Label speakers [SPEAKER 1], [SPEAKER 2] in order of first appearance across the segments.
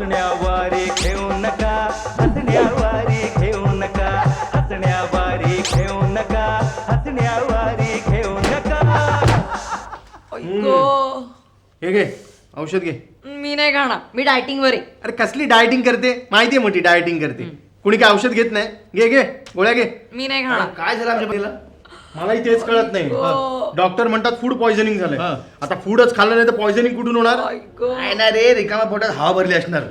[SPEAKER 1] हसण्यावारे घेऊ नका हसण्यावारे घेऊ नका हसण्यावारे घेऊ नका हसण्यावारे घेऊ नका.
[SPEAKER 2] गो
[SPEAKER 3] हे घे औषध घे.
[SPEAKER 2] मी नाही खाणार मी डायटिंग वर आहे.
[SPEAKER 3] अरे कसली डायटिंग करते? माहितीये मोठी डायटिंग करते. कुणी काय औषध घेत नाही? घे घे गोळ्या घे.
[SPEAKER 2] मी नाही खाणार.
[SPEAKER 4] काय झालं आमच्या बहिणीला?
[SPEAKER 3] मलाही तेच कळत नाही. डॉक्टर म्हणतात फूड पॉइझनिंग झालंय. आता फूडच खाल्लं नाही तर पॉइझनिंग कुठून होणार
[SPEAKER 2] ऐको.
[SPEAKER 4] काय ना रे रिकामा पोटात हवा भरली असणार.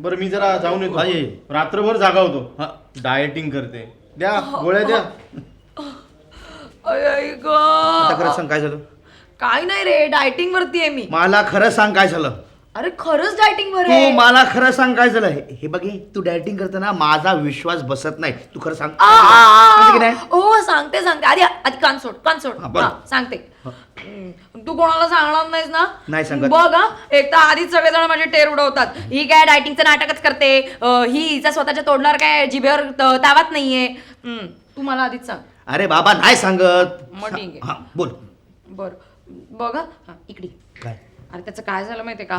[SPEAKER 3] बरं मी जरा जाऊन. येतो रात्रभर जागा होतो. डायटिंग करते द्या गोळ्या द्या.
[SPEAKER 4] आता खरं सांग काय झालं
[SPEAKER 2] काय नाही रे डायटिंग वरती आहे मी
[SPEAKER 4] मला खरं सांग काय झालं
[SPEAKER 2] अरे खरंच डायटिंग वर
[SPEAKER 4] तू
[SPEAKER 2] आहे
[SPEAKER 4] मला खरं सांग काय झालं हे हे बघ हे, तू डायटिंग करताना माझा विश्वास बसत नाही तू खरं सांग
[SPEAKER 2] आ.
[SPEAKER 4] सांगते की नाही?
[SPEAKER 2] हो सांगते सांगते आधी आधी कान सोड कान सोड
[SPEAKER 4] हा, बरं.
[SPEAKER 2] हा, सांगते हम्म. तू कोणाला सांगणार नाहीस ना
[SPEAKER 4] नाही सांगत.
[SPEAKER 2] बघ हा एक तर आधीच सगळेजण माझे टेर उडवतात ही काय डायटिंगचं नाटकच करते अं, ही हिचा स्वतःच्या तोडणार काय जिभेवर त- तावात नाहीये हम्म. तू मला आधीच सांग
[SPEAKER 4] अरे बाबा नाही सांगत
[SPEAKER 2] मग ठीक आहे.
[SPEAKER 4] हा बोल
[SPEAKER 2] बर बघ हा. हा, इकडे
[SPEAKER 4] काय
[SPEAKER 2] अरे त्याचं काय झालं माहितीये का?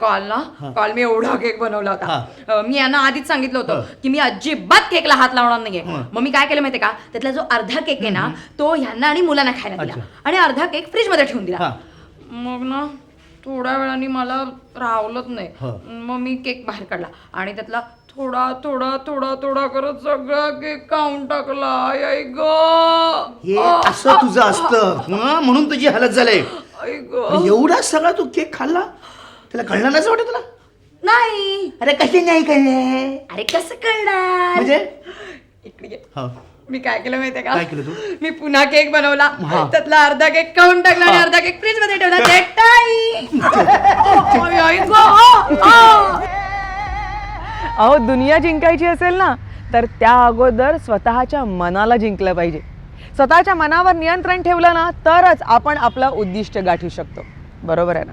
[SPEAKER 2] काल ना काल मी एवढा केक बनवला होता. मी यांना आधीच सांगितलं होतं की मी अजिबात केकला हात लावणार नाहीये. मग मी काय केलं माहितीये का? त्यातला जो अर्धा केक आहे ना तो ह्यांना आणि मुलांना खायला दिला. आणि अर्धा केक फ्रीजमध्ये ठेवून दिला. मग ना थोड्या वेळाने मला रावलंच नाही. मग मी केक बाहेर काढला. आणि त्यातला थोडा थोडा थोडा थोडा करत सगळा केक खाऊन टाकला. आई ग.
[SPEAKER 4] असं तुझं असतं. म्हणून तुझी हालत झालंय एवढा सगळा तू केक खाल्ला? त्याला कळलं नाही वाटत तुला?
[SPEAKER 2] नाही.
[SPEAKER 4] अरे कसे नाही कळले?
[SPEAKER 2] अरे कसं कळणार?
[SPEAKER 4] म्हणजे?
[SPEAKER 2] इकडे ये.
[SPEAKER 4] हा.
[SPEAKER 2] मी काय केलं माहितीये का?
[SPEAKER 4] काय केलं तू?
[SPEAKER 2] मी पुन्हा केक बनवला.
[SPEAKER 4] हा.
[SPEAKER 2] त्यातला अर्धा केक खाऊन टाकला आणि अर्धा केक फ्रीजमध्ये ठेवला ओ.
[SPEAKER 5] अहो दुनिया जिंकायची असेल ना तर त्या अगोदर स्वतःच्या मनाला जिंकलं पाहिजे. स्वतःच्या मनावर नियंत्रण ठेवलं ना तरच आपण आपलं उद्दिष्ट गाठू शकतो. बरोबर आहे ना?